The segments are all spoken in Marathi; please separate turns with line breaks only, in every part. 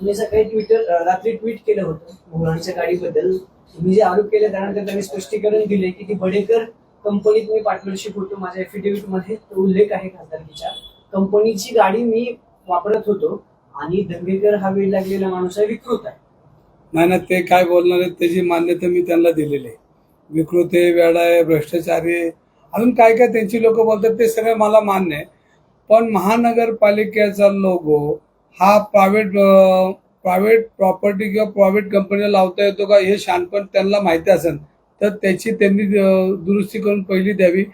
तुम्ही सकाळी ट्विटर रात्री ट्विट केलं होतं मुलांच्या गाडीबद्दल तुम्ही जे आरोप केले त्यानंतर त्यांनी स्पष्टीकरण दिले की ती बडेकर कंपनीत मी पार्टनरशिप होतो माझ्या एफिडेव्हिटमध्ये तो उल्लेख आहे खासदारकीच्या कंपनीची गाडी मी वापरत होतो आणि दंगेकर हा वेळ लागलेला माणूस आहे विकृत आहे.
नाही ना ते काय बोलणार आहेत त्याची मान्यता मी त्यांना दिलेली आहे. विकृत आहे वेळ आहे भ्रष्टाचारी आहे. अजून काय काय त्यांची लोक बोलतात ते सगळं मला मान्य आहे. पण महानगरपालिकेचा लोगो हा प्रायव्हेट प्रायव्हेट प्रॉपर्टी किंवा प्रायव्हेट कंपनीला लावता येतो का हे शानपण त्यांना माहिती असेल तर त्याची त्यांनी दुरुस्ती करून पहिली द्यावी.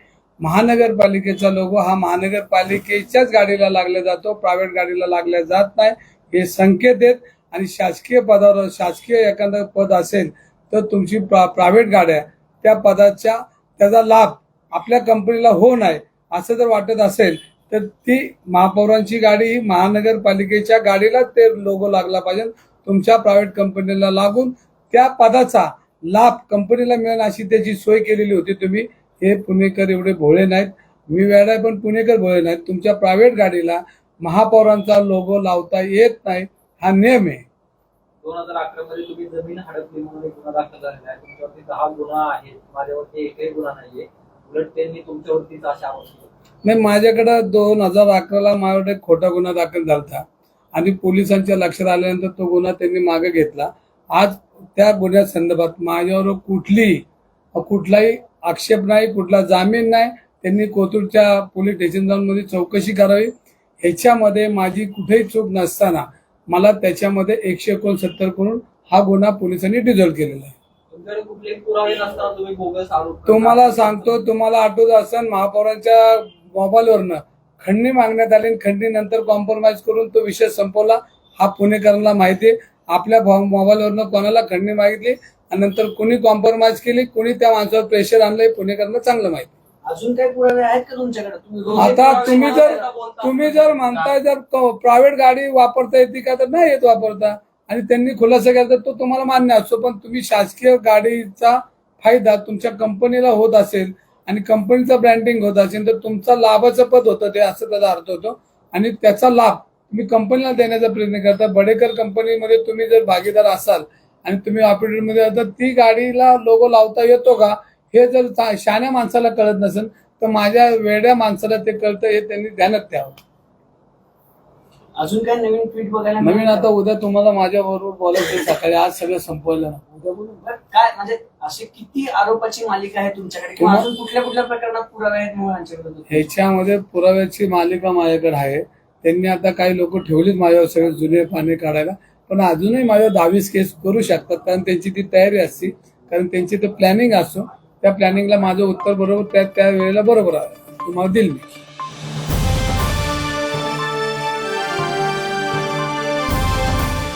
महानगरपालिकेचा लोगो हा महानगरपालिकेच्याच गाडीला लागला जातो प्रायव्हेट गाडीला लागला जात नाही हे संकेत आहेत. आणि शासकीय पदावर शासकीय एखादं पद असेल तर तुमची प्रा प्रायव्हेट गाड्या त्या पदाच्या त्याचा लाभ आपल्या कंपनीला हो नाही असं जर वाटत असेल तर ती महापौरांची गाडी ही महानगरपालिकेच्या गाडीला ते लोगो लागला पाहिजे. तुमच्या प्रायव्हेट कंपनीला लागून त्या पदाचा लाभ कंपनीला मिळेल अशी त्याची सोय केलेली होती तुम्ही. हे पुणेकर एवढे भोळे नाहीत. मी वेळा पण पुणेकर भोळे नाहीत. तुमच्या प्रायव्हेट गाडीला महापौरांचा लोगो लावता येत नाही. हा नियम आहे.
दोन हजार अकरा मध्ये तुम्ही जमीन हडपली म्हणून एक गुन्हा दाखल झालेला आहे. तुमच्यावरती दहा गुन्हा आहेत. माझ्यावरती एकही गुन्हा नाहीये. उलट त्यांनी तुमच्यावरतीच अशा आरोप
नाही माझ्याकडं दोन हजार अकराला माझ्याकडे एक खोटा गुन्हा दाखल झाला आणि पोलिसांच्या लक्षात आल्यानंतर तो गुन्हा त्यांनी मागे घेतला. आज त्या गुन्ह्या संदर्भात माझ्यावर कुठली कुठलाही आक्षेप नाही कुठला जामीन नाही. त्यांनी कोथरूडच्या पोलीस स्टेशन जाऊन मध्ये चौकशी करावी. ह्याच्यामध्ये माझी कुठेही चूक नसताना मला त्याच्यामध्ये एकशे एकोणसत्तर करून हा गुन्हा पोलिसांनी डिझॉल्व केलेला आहे. तुम्हाला सांगतो तुम्हाला आठवत असेल महापौरांच्या मोबाईलवरनं. खंडणी मागण्यात आली आणि खंडणीनंतर कॉम्प्रोमाइज करून तो विषय संपवला. हा पुणेकरांना माहिती आहे. आपल्या मोबाईलवरनं कोणाला खंडणी मागितली आणि नंतर कोणी कॉम्प्रोमाइज केली कोणी त्या माणसावर प्रेशर आणलं पुणेकरांना चांगलं माहिती.
अजून काही पुरावे आहेत का तुमच्याकडे? तुम्ही रोज
आता तुम्ही जर. तुम्ही जर म्हणताय जर प्रायव्हेट गाडी वापरता येते का तर नाही येत वापरता. आणि त्यांनी खुलासा केला तर तो तुम्हाला मान्य असतो. पण तुम्ही शासकीय गाडीचा फायदा तुमच्या कंपनीला होत असेल आणि कंपनीचं ब्रँडिंग होत असेल तर तुमचा लाभाचं पद होतं ते असं त्याचा अर्थ होतो. आणि त्याचा लाभ तुम्ही कंपनीला देण्याचा प्रयत्न करता. बडेकर कंपनीमध्ये तुम्ही जर भागीदार असाल आणि तुम्ही ऑपरेटरमध्ये असाल तर ती गाडीला लोगो लावता येतो का? हे जर चा- शहाण्या माणसाला कळत नसेल तर माझ्या वेड्या माणसाला ते कळतं हे त्यांनी ध्यानात द्यावं
अजून काही नवीन ट्विट बघायला
नवीन आता? उद्या तुम्हाला माझ्या बरोबर बोलायचं सकाळी. आज सगळं संपवलं उद्या बोलू?
काय म्हणजे असे किती आरोपाची मालिका आहे तुमच्याकडे? किंवा
तुम्हा-
अजून कुठल्या कुठल्या प्रकरणात पुरावे आहेत मुलांच्या विरोधात
ह्याच्यामध्ये पुराव्याची मालिका माझ्याकडे आहे. त्यांनी आता काही लोक ठेवलीत माझ्यावर सगळे जुने पाने काढायला. पण अजूनही माझ्यावर दहावीस केस करू शकतात कारण त्यांची ती तयारी असते. कारण त्यांची ते प्लॅनिंग असतो त्या प्लॅनिंगला माझं उत्तर बरोबर त्या त्या वेळेला बरोबर आहे. तुम्हाला दिल मी.